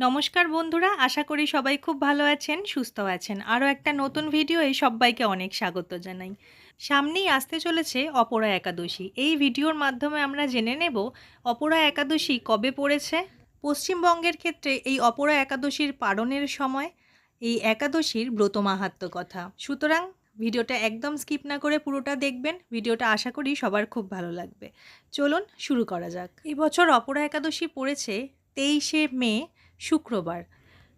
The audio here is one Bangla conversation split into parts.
নমস্কার বন্ধুরা, আশা করি সবাই খুব ভালো আছেন, সুস্থ আছেন। আরও একটা নতুন ভিডিও এই সবাইকে অনেক স্বাগত জানাই। সামনেই আসতে চলেছে অপরা একাদশী। এই ভিডিওর মাধ্যমে আমরা জেনে নেব অপরা একাদশী কবে পড়েছে। পশ্চিমবঙ্গের ক্ষেত্রে এই অপরা একাদশীর পালনের সময় এই একাদশীর ব্রত মাহাত্ম্য কথা। সুতরাং ভিডিওটা একদম স্কিপ না করে পুরোটা দেখবেন। ভিডিওটা আশা করি সবার খুব ভালো লাগবে। চলুন শুরু করা যাক। এবছর বছর অপরা একাদশী পড়েছে তেইশে মে শুক্রবার।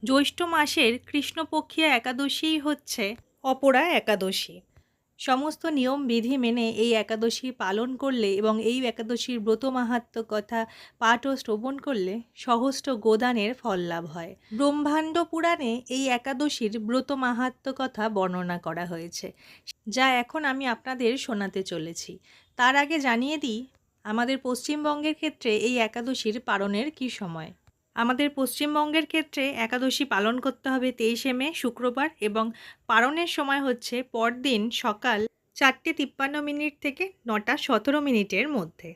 জ্যৈষ্ঠ মাসের কৃষ্ণপক্ষীয় একাদশীই হচ্ছে অপরা একাদশী। সমস্ত নিয়ম, বিধি মেনে এই একাদশী পালন করলে এবং এই একাদশীর ব্রত মাহাত্ম্য কথা পাঠ ও শ্রবণ করলে সহস্র গোদানের ফল লাভ হয়। ব্রহ্মাণ্ড পুরাণে এই একাদশীর ব্রত মাহাত্ম্য কথা বর্ণনা করা হয়েছে, যা এখন আমি আপনাদের শোনাতে চলেছি। তার আগে জানিয়ে দিই, আমাদের পশ্চিমবঙ্গের ক্ষেত্রে এই একাদশীর পালনের কী সময়? আমাদের পশ্চিমবঙ্গের ক্ষেত্রে একাদশী পালন করতে হবে তেইশে মে, শুক্রবার এবং পালনের সময় হচ্ছে পরদিন সকাল চারটে তিপ্পান্ন মিনিট থেকে নটা সতেরো মিনিটের মধ্যে।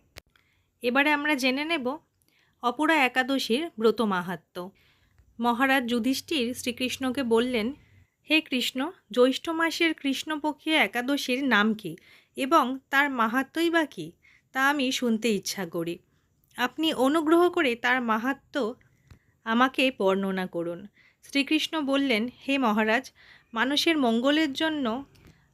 এবারে আমরা জেনে নেব অপরা একাদশীর ব্রত মাহাত্ম্য মহারাজ যুধিষ্ঠির শ্রীকৃষ্ণকে বললেন, হে কৃষ্ণ, জ্যৈষ্ঠ মাসের কৃষ্ণপক্ষীয় একাদশীর নাম কি এবং তার মাহাত্মই বা কী? তা আমি শুনতে ইচ্ছা করি। আপনি অনুগ্রহ করে তার মাহাত্ম্য আমাকে বর্ণনা করুন। শ্রীকৃষ্ণ বললেন, হে মহারাজ, মানুষের মঙ্গলের জন্য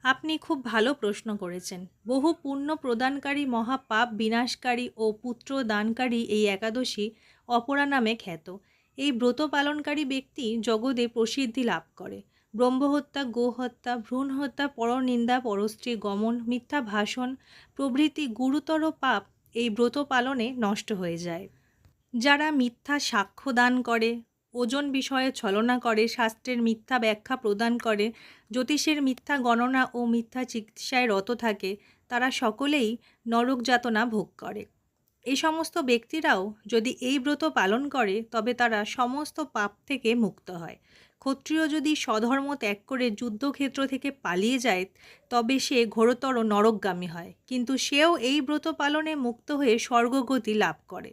আপনি খুব ভালো প্রশ্ন করেছেন। বহু পুণ্য প্রদানকারী মহাপাপ বিনাশকারী ও পুত্র দানকারী এই একাদশী অপরা নামে খ্যাত। এই ব্রত পালনকারী ব্যক্তি জগতে প্রসিদ্ধি লাভ করে। ব্রহ্মহত্যা, গোহত্যা ভ্রূণ হত্যা পরনিন্দা পরস্ত্রী গমন, মিথ্যা ভাষণ প্রভৃতি গুরুতর পাপ এই ব্রত পালনে নষ্ট হয়ে যায়। যারা মিথ্যা সাক্ষ্য দান করে, ওজন বিষয়ে ছলনা করে, শাস্ত্রের মিথ্যা ব্যাখ্যা প্রদান করে, জ্যোতিষের মিথ্যা গণনা ও মিথ্যা চিকিৎসায় রত থাকে, তারা সকলেই নরক যাতনা ভোগ করে। এই সমস্ত ব্যক্তিরাও যদি এই ব্রত পালন করে, তবে তারা সমস্ত পাপ থেকে মুক্ত হয়। ক্ষত্রিয় যদি স্বধর্ম ত্যাগ করে যুদ্ধক্ষেত্র থেকে পালিয়ে যায়, তবে সে ঘোরতর নরকগামী হয়। কিন্তু সেও এই ব্রত পালনে মুক্ত হয়ে স্বর্গগতি লাভ করে।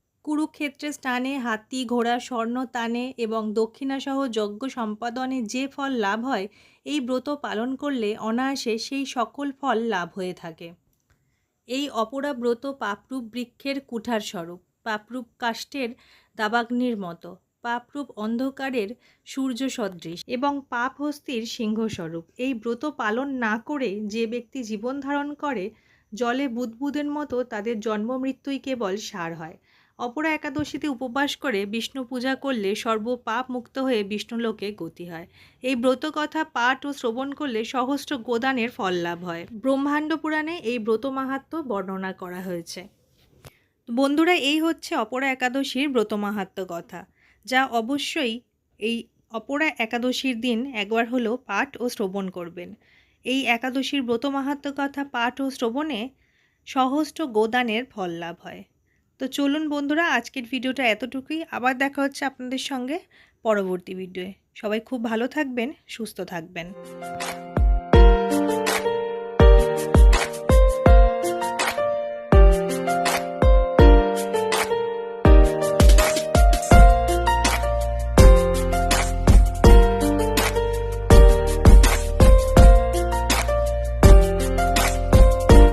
কুরুক্ষেত্রে স্থানে হাতি, ঘোড়া, স্বর্ণ, তানে এবং দক্ষিণাসহ যজ্ঞ সম্পাদনে যে ফল লাভ হয়, এই ব্রত পালন করলে অনায়াসে সেই সকল ফল লাভ হয়ে থাকে। এই অপরা ব্রত পাপরূপ বৃক্ষের কুঠার স্বরূপ, পাপরূপ কাষ্ঠের দাবাগ্নির মতো, পাপরূপ অন্ধকারের সূর্য সদৃশ এবং পাপ হস্তির সিংহস্বরূপ। এই ব্রত পালন না করে যে ব্যক্তি জীবন ধারণ করে, জলে বুদবুদের মতো তাদের জন্ম মৃত্যুই কেবল সার হয়। অপরা একাদশীতে উপবাস করে বিষ্ণু পূজা করলে সর্ব পাপ মুক্ত হয়ে বিষ্ণুলোকে গতি হয়। এই ব্রত কথা পাঠ ও শ্রবণ করলে সহস্র গোদানের ফল লাভ হয়। ব্রহ্মাণ্ড পুরাণে এই ব্রত মাহাত্ম্য বর্ণনা করা হয়েছে। বন্ধুরা, এই হচ্ছে অপরা একাদশীর ব্রত মাহাত্ম্য কথা, যা অবশ্যই এই অপরা একাদশীর দিন একবার হলেও পাঠ ও শ্রবণ করবেন। এই একাদশীর ব্রত মাহাত্ম্য কথা পাঠ ও শ্রবণে সহস্র গোদানের ফল লাভ হয়। তো চলুন বন্ধুরা, আজকের ভিডিওটা এতটুকুই। আবার দেখা হচ্ছে আপনাদের সঙ্গে পরবর্তী ভিডিওয়ে। সবাই খুব ভালো থাকবেন, সুস্থ থাকবেন।